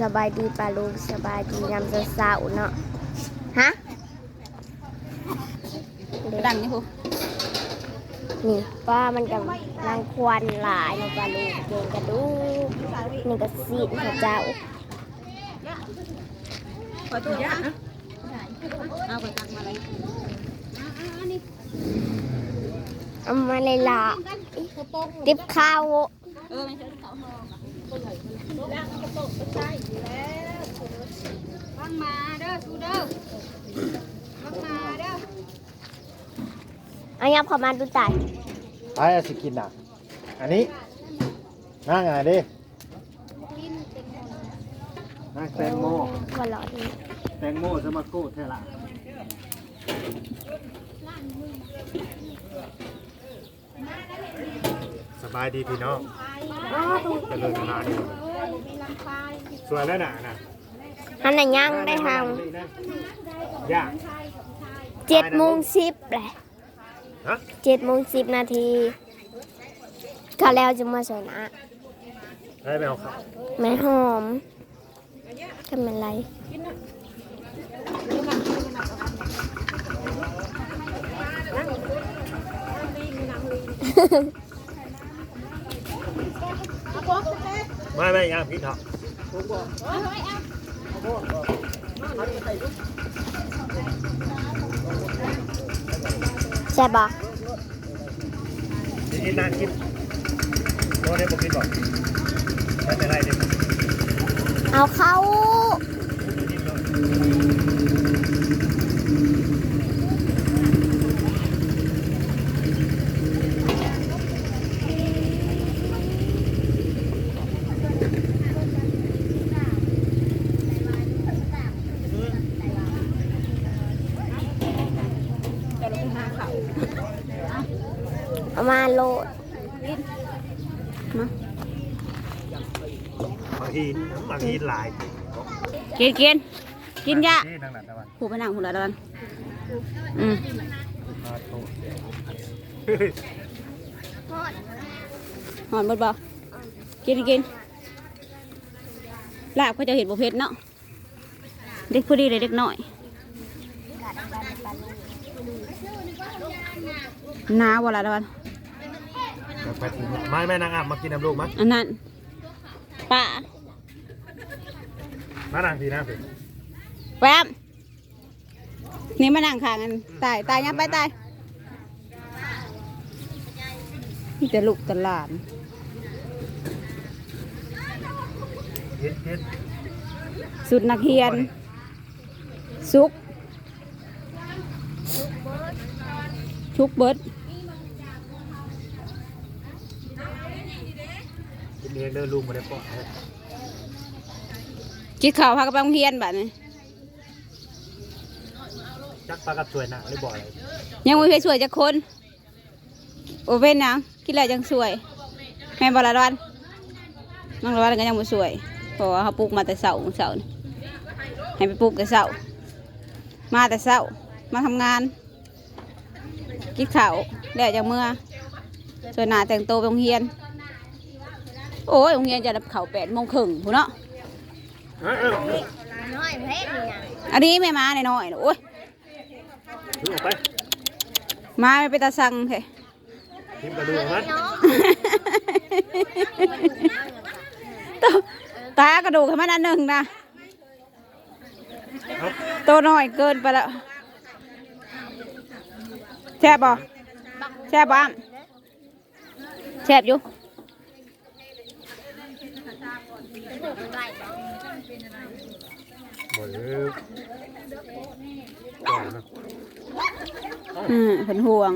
สบายดีปลาลูกสบายดียามเช้าๆเนาะฮะดังนี่พูนี่ป้ามันกับนางควันหลายเนาะปลาลูกเก่งกระดูกนี่ก็ซีดพระเจ้าขอตัวยะเอาไปตักมาเลยเอามาเลยล่ะติบข้าวเออไม่ใช่เขาฟัง มาเด้อสูเด้อฟังมาเด้อเอายับเข้ามาดูตายไอ้สิกินอะ อันนี้นั่งไงดินั่งแตงโมก็รอดีแตงโมสมาโก้เท่าไหร่ สบายดีพี่น้องเจะเลิกงานนี่สวยแล้วน่ะนะอันไหนย่างได้ทางย่างเจ็ดโมงสิบแหละฮะเจ็ดโมงสิบนาทีก็แล้วจะมาสวยนะได้ไปเอาข้าวไม่หอมทำเป็นไร ไม่ไม่ย่างพี่เถอะใช่ปะกินนานกินโอ้ได้บอกกินบอกไม่เป็นไรเดี๋ยวเอาเข้า กินเลย จะลงหาเขา เอามาโลดมาบางทีบางทีหลายกินกินกินยะนี่นั่งหลังตะวันผูไปนั่งหูละดันอืมมาโตหอนหมดบ่กินกินลาบเขาจะเห็นบ่เผ็ดเนาะเด็กผู้ดีเลยเด็กน้อยหนาวบ่ละดัน ไปถึงไม่แม่นางอะมากินน้ำลูกมั้ยอันนั้นป้ามานางทีนะสิแป๊บนี่มานั่งข้างกันตายตายยังไปตายนี่แต่ลูกแตหลานเฮ็ดเฮ็ดสุดนักเรียน ซุก ชุกเบิด กินเองเด้อลูกมาได้ปอกกินข้าวพากับโรงเรียนบัดนี้จักปลากับสวยหนักเลยบ่อยยังไม่เคยสวยจากคนโอเป็นหยังกินอะไรจังสวย แม่บอละดวันน้องละวันก็ยังไม่สวยเพราะว่าเขาปลูกมาแต่เสาเสาให้ไปปลูกแต่เสามาแต่เสามาทำงานกินข้าวแล้วจากเมื่อส่วนหน้าแต่งโตไปโรงเรียน โอ้ยโรงเรียนจะรับเข่าวแปดโมงครึ่งพูนเนาะเอ้ยเอ้ยน้อยเพชรเนี่ยอันนี้แม่มาหน่อยๆน่ะโอ้ยลูกออกไปมาไม่ไปตาสั่งเถอะทิมกระดูกมันตาตากระดูกให้มันอันหนึ่งนะเอาตัวน้อยเกินไปแล้วแซ่บบ่แซ่บบ่อ้ำแซ่บอยู่ บ่เลยก่อนนะอืมเพิ่นห่วง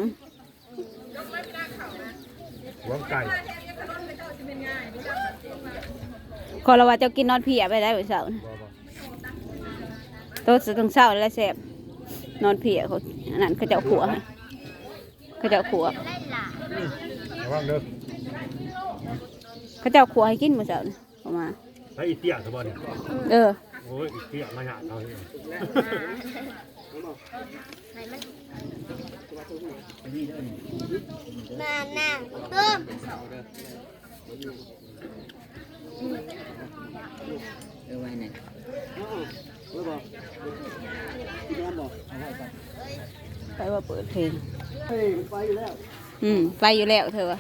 หัวไก่ขอละว่าเจ้ากินนอนเพียไปได้บ่เช้าน่ะบ่บ่ตัวสถึงเช้าแล้วแซ่บนอนเพียเขาอันนั้นเขาเจ้าขัวให้เขาเจ้าขัวระวังเด้อเขาเจ้าขัวให้กินมื้อเช้าน่ะออกมา ไอ้อีเตี้ยซะบ่เนี่ยเออ โอ้ยอีเตี้ยมาหยาดเอาเนี่ยมานั่งเพิ่มเออไว้ไหนไปว่าเปิดเพลงไปอยู่แล้ว อืม ไปอยู่แล้วเธอวะ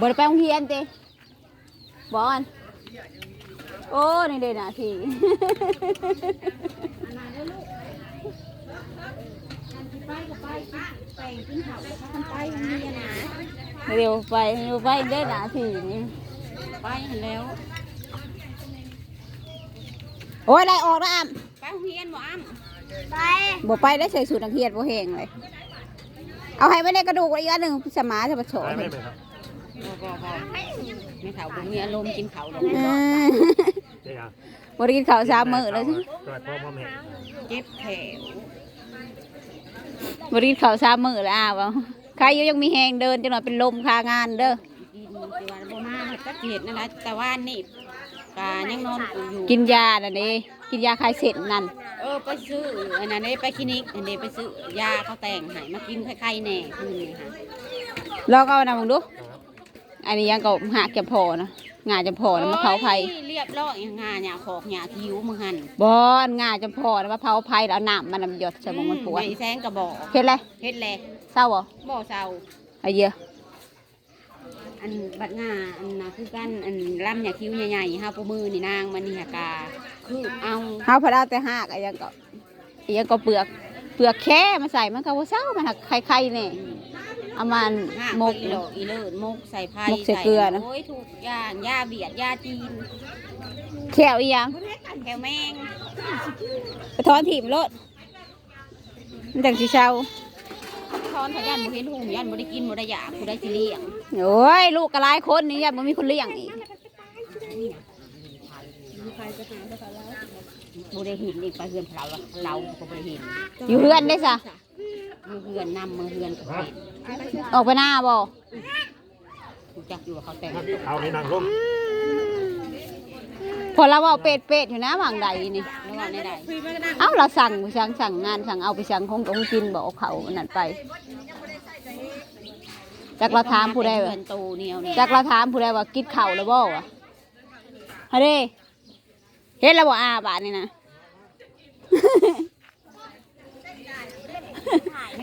บไดไปโรงเรียนเต้บอนโอ้นี่เด่นอะทีเร็วไปเร็วไปได้หนาทีนี่ไปแล้ว โอ้ยไล่ออกแล้วอ่ำไปโรงเรียนบ่อ้ำไปบ่ไปได้ใส่สูตรนักเรียนบ่แห้งเลย เอาให้ไว้ในกระดูกไว้อีกอันหนึ่งสมาจะมาโฉไปดไม่ไหมครับบ่บ่บ่ไม่เฒ่าบ่มีอารมณ์กินข้าวดอกอืมเจ๊อะบ่ได้กินข้าวสามมื้อเลยสิเกิดพ่อพ่อแม่เจ็บแขวบ่ได้กินข้าวสามมื้อแล้วอ้าวเอาใครอยู่ยังมีแหงเดินจังหน่อยเป็นลมคางานเด้อกินแต่ว่าบ่มาจักเฮ็ดนั่นล่ะแต่ว่านี่กายังนอนอยู่กินยาน่ะเด้ กินยาคลายเส้นนั่น เออไปซื้ออันนั้นได้ไปคลินิกอันนี้ไปซื้อยาเขาแต่งให้มากินไข้ๆแน่คืนนี้ค่ะลองเอานะมึงดู อันนี้ยังก็หากจำพอนะงาจำพอนะมะพร้าวไผ่โอ้ยเรียบร้อยงาหยาขอกหยาคิ้วมึงหั่นบอนงาจำพอนะมะพร้าวไผ่แล้วน้ำมันน้ำหยดใส่มงมันปวดไอ้แซงกระบอกเฮ็ดไรเฮ็ดแลเศร้าบ่บ่เศร้าไอ้เหี้ยอะ อันบัดงาอันน่ะคือกันอันลำหยาคิ้วใหญ่ๆห้าปูมือนี่นางมันนี่หากาคือเอาเฮาพะดาวแต่หากไอ้ยังก็ไอ้ยังก็เปลือกเปลือกแค่มาใส่มันก็บ่เศร้ามันหักไข่ๆนี่เอามันห้าหมมกกอีโลอีเลิศมกใส่ไผ่มกใส่เกลือนะ โอ้ยถูกอย่างยาเบียดยาจีนแขวอีหยังแก้วแมง ไปถอนถีบรถมันจังสิเช้า ทอนพยันบ่เห็นหุงยันบ่ได้กินบ่ได้อยากบ่ได้สิเลี้ยงโอ้ยลูกกระลายคนนี่ยังบ่มีคนเลี้ยงอีกบ่ได้เห็นอีกไปเฮือนเราเราก็บ่ได้เห็นอยู่เฮือนได้ซะมือเฮือนนำมือเฮือนก็เป็นออกไปหน้าบ่รู้จักอยู่ว่าเขาแต่งเอาในนางร่มพอเราเอาเป็ดเป็ดอยู่นะหว่างใดนี่ แล้วว่าในใดเอ้าเราสั่งไปสั่งสั่งงานสั่งเอาไปสั่งคงต้องกินบอกเอาเขาอันนั่นไปจากเราถามผู้ใดเฮืว่าอนโตเหนียวนี่จากเราถามผู้ใดว่ากินข้าวแล้วบ่วะฮะเด้เฮ็ดแล้วบ่อาบาดนี่นะ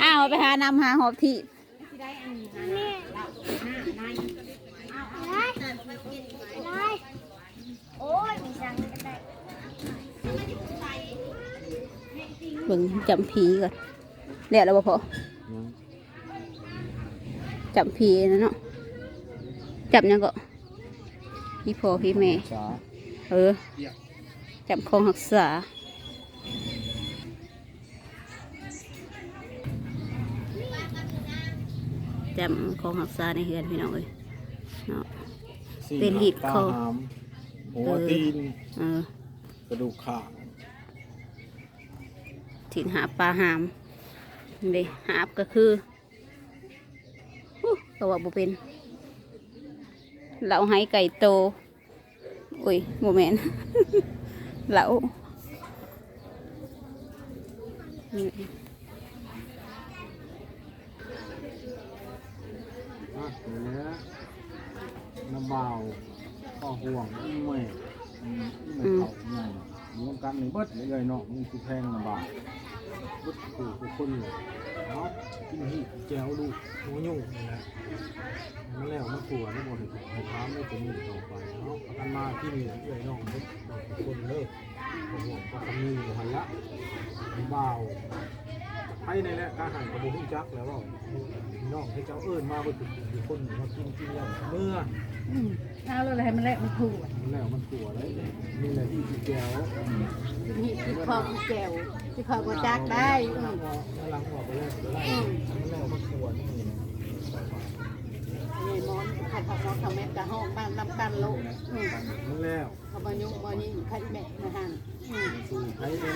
อ้าวไปหานำหาหอบที่ สิได้อันนี้นะเราหน้าใน ได้โอ้ยมีสังก็ได้ เบิ่งจำผีก่อนเรียกแล้วบ่พอจำผีนะเนาะจำยังก็พี่พ่อพี่แม่เออจำคงหักษาจำคงหักษาในเฮือนพี่น้องเอ้ยเนาะเป็นหีบคอตาหามหัวตีนเออกระดูกขา ถิ่นหาปลาหามนี่หาบก็คืออู้ก็ว่าบ่เป็นเหลาให้ไก่โตอุ้ยโมเมนเหลานี่อะเดี๋ยวนี้ำเบาข้อห่วงอีเมย์อีเมย์เขาใหญ่รวมกันในเบิดเลยเนาะมีคือแพงน้ำเบา วัดคือคือคนเลยเนากินหีบแจวลูกหัวยุ่งนี่แหละมาแล้วมันขัวนี่หมดเลยให้ท้ามไม่เป็นอยู่ต่อไปเนาะประกันมาที่นี่เอื้อยน้องทุกคนเลิกห่วงก็คำนึงอยู่หันละเบา ให้ในแหละการหันกระบุหุ่จักแล้วว่าน้องให้เจ้าเอิญมาบ่ถึงอยู่คนมากินกินแล้วเมื่อเอาเลยให้มันแลกมันถูกมันแล้วมันถั่วเลยนี่แหละที่แก้วนี่คือของแก้วที่เขาบ่จักได้กำลังออกไปแล้วแล้วมันขัวนี่ นี่มอนขัดของมอนเขาแม่กะห้องบ้านลำกันโลกมันแล้วเขาบ่ยุ่งบ่ยิ่งใครแม่นะฮะสู่ไทยเนี่ย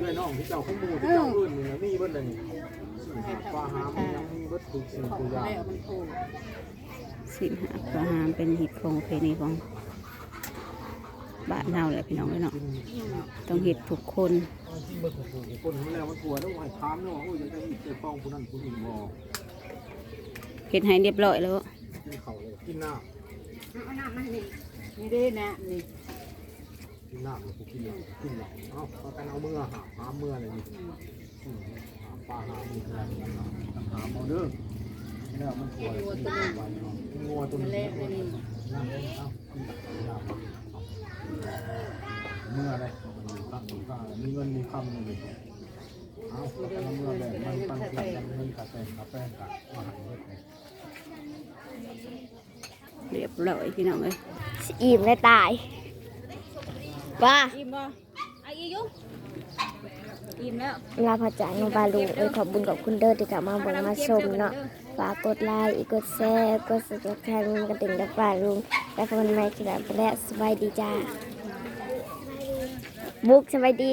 ด้วยน้องที่เจ้าข้อมูลที่เจ้าอื่นนี่นะมีเบิดเลยนี่ปลาหามยังมีเบิดถูกสิ่งของตัวอย่างแล้วมันถูกสินหาปลาหามเป็นหิดของเพณีของบ้านเราแหละพี่น้องเลยเนาะต้องเห็ดทุกคนที่เบิดถูกคนมันแล้วมันขัวต้องให้ค้ามเนาะโอ้ยจะได้อีกเจ้าป้องคนนั้นคนอื่นบอก เห็ดให้เรียบร้อยแล้วกินข้าเลยกินน้เอาน้ำมันนี่นี่เด้นะนี่ำกินน้ำกูกินเหล้ากินเหล้าเอาเอากันเอาเมื่อหาหาเมื่ออะไรนี่หาปลาหามีอะไรหาเอาเดอแล้วมันสวยมันสวยไว้เนาะงัวตัวนี้งัวตัวนี้น้ำเล่นเอาน้ำเมื่อไรตั้งตั้งมีเงินมีคำเลยเอาเมื่อแบบมันตั้งเสียงเงินกาแฟกาแฟกะอาหารเล็ก เรียบร้อยพี่น้องเอ้ยอิ่มเลยตายว่าอิ่มบ่ไอ้อียุอิ่มแล้วลาพระจากน้องปลาลูกเอ้ยขอบบุญขอบคุณเด้อที่กลับมาเบิ่งมาชมเนาะฝากกดไลค์กดแชร์กดสับสไครต์กระดิ่งกับปลาลุงแล้วพบกันใหม่คลิปหน้าไปแล้วสบายดีจ้าบุ๊กสบายดี